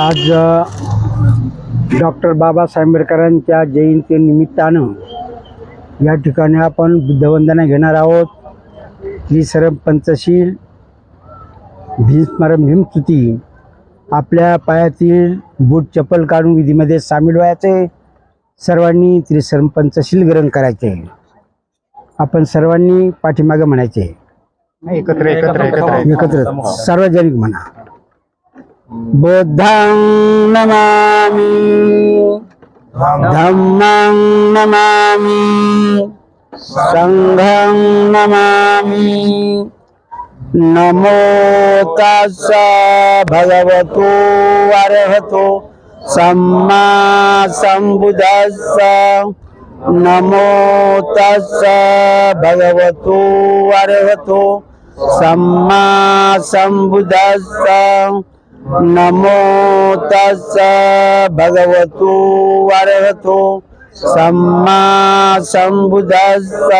आज डॉक्टर बाबासाहेब आंबेडकरांच्या जयंतीनिमित्तानं या ठिकाणी आपण बुद्धवंदना घेणार आहोत. त्रिसरम पंचशील भीमस्मरण भीमस्तुती आपल्या पायातील बूट चप्पल काढून विधीमध्ये सामील व्हायचे. सर्वांनी त्रिसरम पंचशील ग्रहण करायचे. आपण सर्वांनी पाठीमागे म्हणायचे. एकत्र एकत्र एकत्र. एकत्र. सार्वजनिक म्हणा. बुद्धं नमामि धम्मं नमामि संघं नमामि नमो तस्स भगवतो अरहतो सम्मा सम्बुद्धस्स नमो तस्स भगवतो अरहतो सम्मा सम्बुद्धस्स নমো তস্স ভগবতু অরহতো সাম্মা সম্বুদ্ধস্স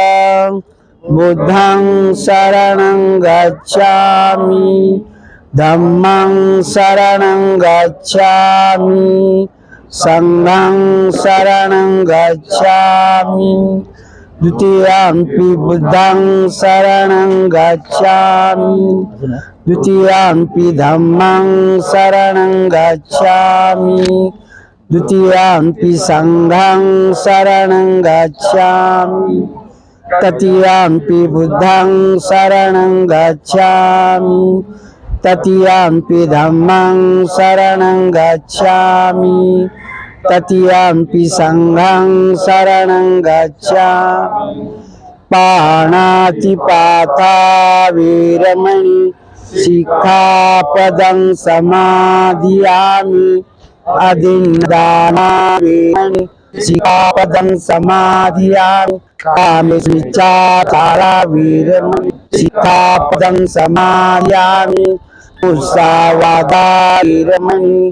বুদ্ধং শরণং গচ্ছামি ধম্মং শরণং গচ্ছামি সঙ্গং শরণং গচ্ছামি द्वितीयम्पि बुद्धं शरणं गच्छामि द्वितीयम्पि धम्मं शरणं गच्छामि द्वितीयम्पि सङ्घं शरणं गच्छामि तृतीयम्पि बुद्धं शरणं गच्छामि तृतीयम्पि धम्मं शरणं गच्छामि तृतीयम्पि सङ्घं शरणं गच्छामि पाणातिपाता वीरमणि शिखापदं समाधियामि अधिन्दाना वीरमणि शिखापदं समाधियामि कामेश्विचाचारा वीरमणि शिखापदं समाधियामि उत्सावादा वीरमणि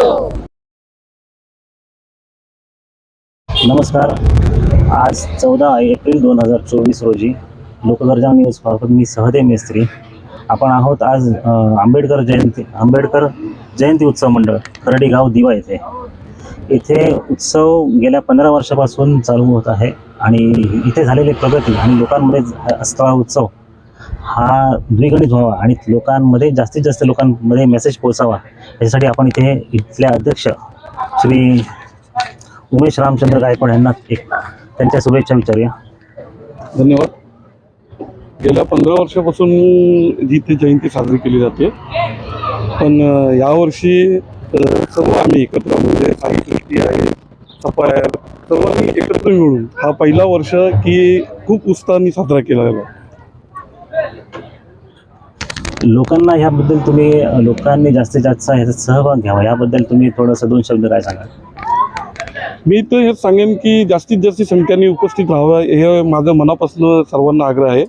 नमस्कार. आज चौदा एप्रिल दोन हजार चोवीस रोजी लोकदर्जा न्यूज मार्फत मी सहदेव मेस्त्री. आपण आहोत आज आंबेडकर जयंती आंबेडकर जयंती उत्सव मंडळ खर्डी गाव दिवा येथे. इथे उत्सव गेल्या पंधरा वर्षापासून चालू होत आहे आणि इथे झालेली प्रगती आणि लोकांमध्ये असतो असलेला उत्सव हा द्विगणित व्हावा आणि लोकांमध्ये जास्तीत जास्त लोकांमध्ये मेसेज पोहोचावा. याच्यासाठी आपण इथे इथल्या अध्यक्ष श्री उमेश रामचंद्र गायकवाड यांना एक त्यांच्या शुभेच्छा विचारूया. धन्यवाद. गेल्या पंधरा वर्षापासून जी ती जयंती साजरी केली जाते. पण यावर्षी सर्व आम्ही एकत्र म्हणजे साई सृष्टी आहे सफायर सर्वांनी एकत्र मिळून हा पहिला वर्ष की खूप उत्साहाने साजरा केला गेला. लोकांना ह्याबद्दल तुम्ही लोकांनी जास्तीत जास्त ह्याच्यात सहभाग घ्यावा याबद्दल तुम्ही थोडंसं दोन शब्द काय सांगाल? मी तर हेच सांगेन की जास्तीत जास्त संख्येने उपस्थित व्हावं हे माझं मनापासून सर्वांना आग्रह आहे.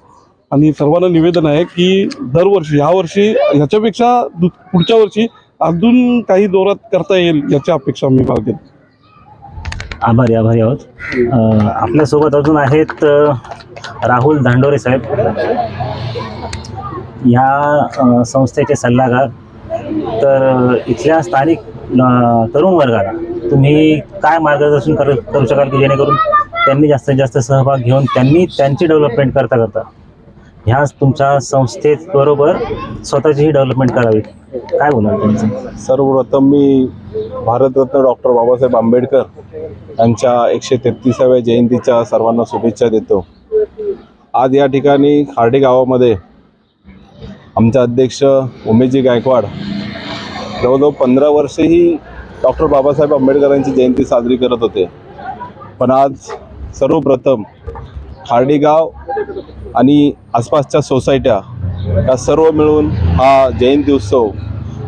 आणि सर्वांना निवेदन आहे की दरवर्षी ह्या वर्षी ह्याच्यापेक्षा दु- पुढच्या वर्षी अजून काही जोरात करता येईल याची अपेक्षा मी बाळगेन आभारी आभारी आहोत. आपल्यासोबत अजून आहेत राहुल धांडोरे साहेब. या संस्थेचे सल्लागार. तर इथल्या स्थानिक तरुण वर्गाला तुम्ही काय मार्गदर्शन कर करू शकाल की जेणेकरून त्यांनी जास्तीत जास्त सहभाग घेऊन त्यांनी त्यांची डेव्हलपमेंट करता करता ह्याच तुमच्या संस्थेबरोबर स्वतःचीही डेव्हलपमेंट करावी. काय बोलणार त्यांचं? सर्वप्रथम मी भारतरत्न डॉक्टर बाबासाहेब आंबेडकर यांच्या एकशे तेहतीसाव्या जयंतीच्या सर्वांना शुभेच्छा देतो. आज या ठिकाणी खार्डे गावामध्ये आमचे अध्यक्ष उमेशजी गायकवाड जवळजवळ पंधरा वर्षेही डॉक्टर बाबासाहेब आंबेडकरांची जयंती साजरी करत होते. पण आज सर्वप्रथम खार्डेगाव आणि आसपासच्या सोसायट्या या सर्व मिळून हा जयंती उत्सव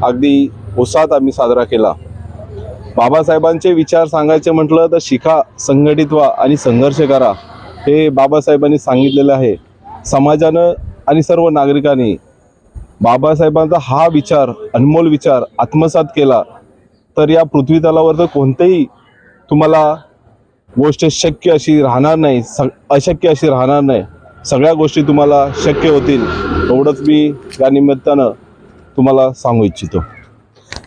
अगदी उत्साहात आम्ही साजरा केला. बाबासाहेबांचे विचार सांगायचे म्हटलं तर शिका संघटित व्हा आणि संघर्ष करा हे बाबासाहेबांनी सांगितलेलं आहे. समाजानं आणि सर्व नागरिकांनी बाबासाहेबांचा हा विचार अनमोल विचार आत्मसात केला. तर या पृथ्वी तलावर तर कोणतेही तुम्हाला गोष्ट शक्य अशी राहणार नाही स अशक्य अशी राहणार नाही. सगळ्या गोष्टी तुम्हाला शक्य होतील एवढंच मी या निमित्तानं तुम्हाला सांगू इच्छितो.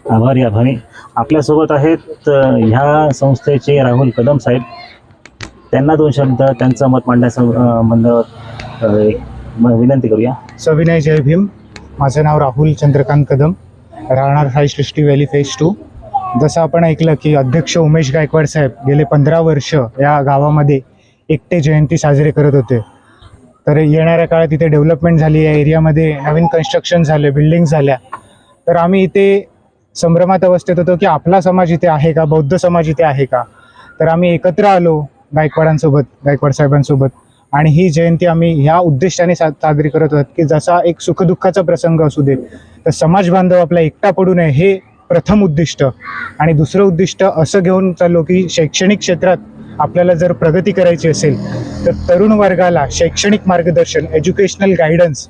आभारी आभारी आपल्यासोबत आहेत ह्या संस्थेचे राहुल कदम साहेब. त्यांना दोन शब्द त्यांचं मत मांडण्याचं अ, मंडळ अ, एक म- विनंती करूया. सविनय जय भीम. माझं नाव राहुल चंद्रकांत कदम. राहणार Sai Srushti valley phase two. जसं आपण ऐकलं की अध्यक्ष उमेश गायकवाड साहेब गेले पंधरा वर्ष या गावामध्ये एकटे जयंती साजरे करत होते. तर येणाऱ्या काळात इथे डेव्हलपमेंट झाली या एरियामध्ये नवीन कन्स्ट्रक्शन झाले बिल्डिंग झाल्या. तर आम्ही इथे संभ्रमात अवस्थेत होतो की आपला समाज इथे आहे का? बौद्ध समाज इथे आहे का? तर आम्ही एकत्र आलो गायकवाडांसोबत गायकवाड साहेबांसोबत. आणि ही जयंती आम्ही ह्या उद्देशाने सा साजरी करत आहोत की जसा एक सुखदुःखाचा प्रसंग असू दे तर समाज बांधव आपला एकटा पडू नये हे प्रथम उद्दिष्ट. आणि दुसरं उद्दिष्ट असं घेऊन चाललो की शैक्षणिक क्षेत्रात आपल्याला जर प्रगती करायची असेल तर तरुण वर्गाला शैक्षणिक मार्गदर्शन एज्युकेशनल गायडन्स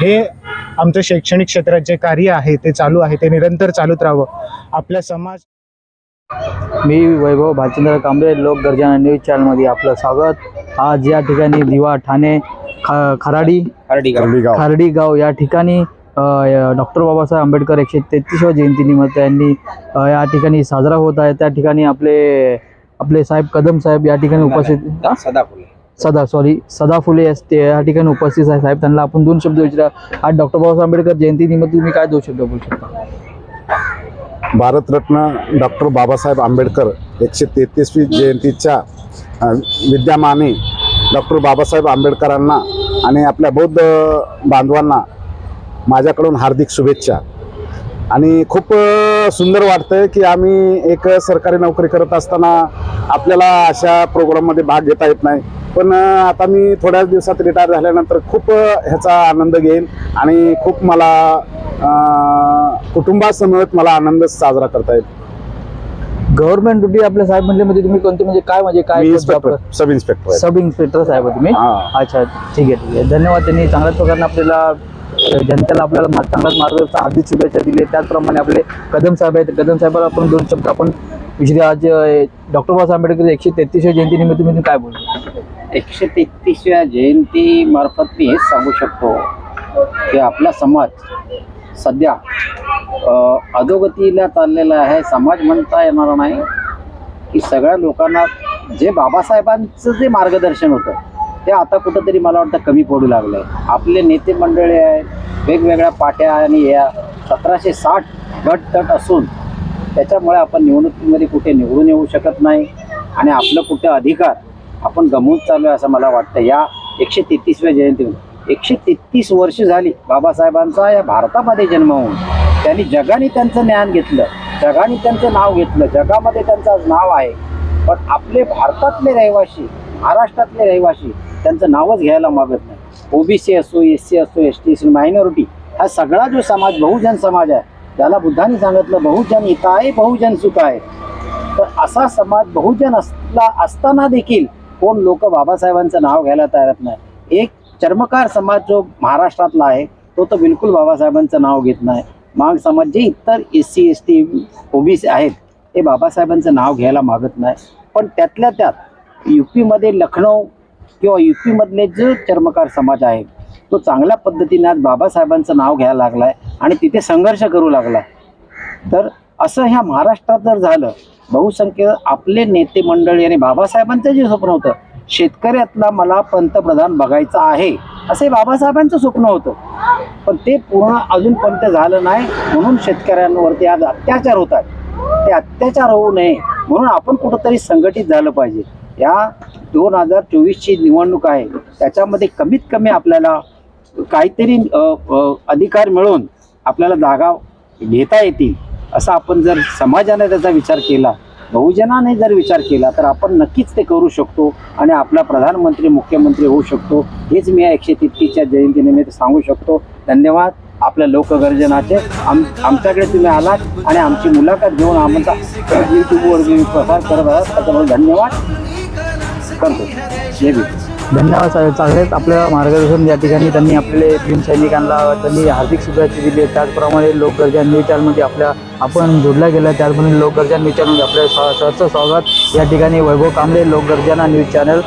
हे आमचं शैक्षणिक क्षेत्रात जे कार्य आहे ते चालू आहे ते निरंतर चालूच राहावं. आपल्या समाज मी वैभव भालचंद्र कांबळे लोक गर्जना न्यूज चॅनलमध्ये आपलं स्वागत. आज या ठिकाणी दिवा ठाणे ख खराडी खारडी गाव या ठिकाणी डॉक्टर बाबासाहेब आंबेडकर एकशे तेहतीसव्या जयंतीनिमित्त यांनी या ठिकाणी साजरा होत आहे. त्या ठिकाणी आपले आपले साहेब कदम साहेब या ठिकाणी उपस्थित आ? सदा सॉरी सदा फुले अस- ते या ठिकाणी उपस्थित आहे. साहेब त्यांना आपण दोन शब्द विचारा. आज डॉक्टर बाबासाहेब आंबेडकर जयंतीनिमित्त तुम्ही काय दोन शब्द बोलू शकता? भारतरत्न डॉक्टर बाबासाहेब आंबेडकर एकशे तेहतीसवी जयंतीच्या विद्यमाने डॉक्टर बाबासाहेब आंबेडकरांना आणि आपल्या बौद्ध बांधवांना माझ्याकडून हार्दिक शुभेच्छा. आणि खूप सुंदर वाटतंय की आम्ही एक सरकारी नोकरी करत असताना आपल्याला अशा प्रोग्राममध्ये भाग घेता येत नाही. पण आता मी थोड्याच दिवसात रिटायर झाल्यानंतर खूप ह्याचा आनंद घेईन आणि खूप मला कुटुंबासमवेत मला आनंद साजरा करता येईल. गव्हर्नमेंट ड्युटी आपल्या साहेब म्हणले म्हणजे तुम्ही कोणते म्हणजे काय म्हणजे काय inspector? Sub inspector sub inspector साहेब तुम्ही. अच्छा ठीक आहे ठीक आहे. धन्यवाद त्यांनी चांगल्याच प्रकारे आपल्याला जनतेला आपल्याला चांगलाच मार्गदर्शन आधीच शुभेच्छा दिली. त्याचप्रमाणे आपले कदम साहेब आहेत. कदम साहेबाला आपण दोन शब्द आपण विषय आज डॉक्टर बाबासाहेब आंबेडकर एकशे तेहतीसव्या जयंतीनिमित्त तुम्ही काय बोलतो? एकशे तेहतीसव्या जयंतीमार्फत मी हेच सांगू शकतो की आपला समाज सध्या अधोगतीला चाललेला आहे. समाज म्हणता येणार नाही की सगळ्या लोकांना जे बाबासाहेबांचं जे मार्गदर्शन होतं ते आता कुठंतरी मला वाटतं कमी पडू लागलं. आहे आपले नेते मंडळी आहेत वेगवेगळ्या पाट्या आणि या सतराशे साठ गट तट असून त्याच्यामुळे आपण निवडणुकीमध्ये कुठे निवडून येऊ शकत नाही. आणि आपलं कुठे अधिकार आपण गमवून चालू आहे असं मला वाटतं. या एकशे तेहतीसव्या जयंतीवर एकशे तेहतीस वर्ष झाली बाबासाहेबांचा या भारतामध्ये जन्म होऊन. त्यांनी जगाने त्यांचं ज्ञान घेतलं जगाने त्यांचं नाव घेतलं जगामध्ये त्यांचं आज नाव आहे. पण आपले भारतातले रहिवासी महाराष्ट्रातले रहिवासी त्यांचं नावच घ्यायला मागत नाही. ओबीसी असो एस सी असो एस टी असो मायनॉरिटी हा सगळा जो समाज बहुजन समाज आहे त्याला बुद्धांनी सांगितलं बहुजन हिताय बहुजन सुख आहे तर असा समाज बहुजन असला असताना देखील कोण लोक बाबासाहेबांचं नाव घ्यायला तयार नाही. एक चर्मकार समाज जो महाराष्ट्रातला आहे तो तर बिलकुल बाबासाहेबांचं नाव घेत नाही. माग समाज जे इतर S C S T OBC आहेत ते बाबासाहेबांचं नाव घ्यायला मागत नाही. पण त्यातल्या त्यात यू पीमध्ये लखनौ किंवा यू पीमधले जो चर्मकार समाज आहे तो चांगल्या पद्धतीने आज बाबासाहेबांचं नाव घ्यायला लागला आहे आणि तिथे संघर्ष करू लागला तर असं ह्या महाराष्ट्रात जर झालं बहुसंख्य आपले नेते मंडळी आणि बाबासाहेबांचं जे स्वप्न होतं शेतकऱ्यातला मला पंतप्रधान बघायचा आहे असे बाबासाहेबांचं स्वप्न होतं. पण ते पूर्ण अजूनपर्यंत झालं नाही म्हणून शेतकऱ्यांवरती आज अत्याचार होत आहेत. ते अत्याचार होऊ नये म्हणून आपण कुठंतरी संघटित झालं पाहिजे. या दोन हजार चोवीसची निवडणूक आहे. त्याच्यामध्ये कमीत कमी आपल्याला काहीतरी अधिकार मिळून आपल्याला जागा घेता येतील असा आपण जर समाजाने त्याचा विचार केला बहुजनाने जर विचार केला तर आपण नक्कीच ते करू शकतो आणि आपला प्रधानमंत्री मुख्यमंत्री होऊ शकतो. हेच मी या एकशे तितकीच्या जयंतीनिमित्त सांगू शकतो. धन्यवाद. आपल्या लोकगर्जनाचे आम आमच्याकडे तुम्ही आलात आणि आमची मुलाखत घेऊन आमचा यूट्यूबवर तुम्ही प्रसार करत आहात. त्याच्यामुळे धन्यवाद. करतो. धन्यवाद साहेब चांगलेच आपल्या मार्गदर्शन या ठिकाणी त्यांनी आपले भीम सैनिकांना त्यांनी हार्दिक शुभेच्छा दिली. त्याचप्रमाणे लोकगर्जा न्यूज चॅनलमध्ये आपल्या आपण जोडल्या गेल्या त्याचप्रमाणे लोकगर्जा न्यूज चॅनलमध्ये आपल्या स्वा- सहर्ष स्वागत या ठिकाणी वैभव कांबळे लोकगर्जना न्यूज चॅनल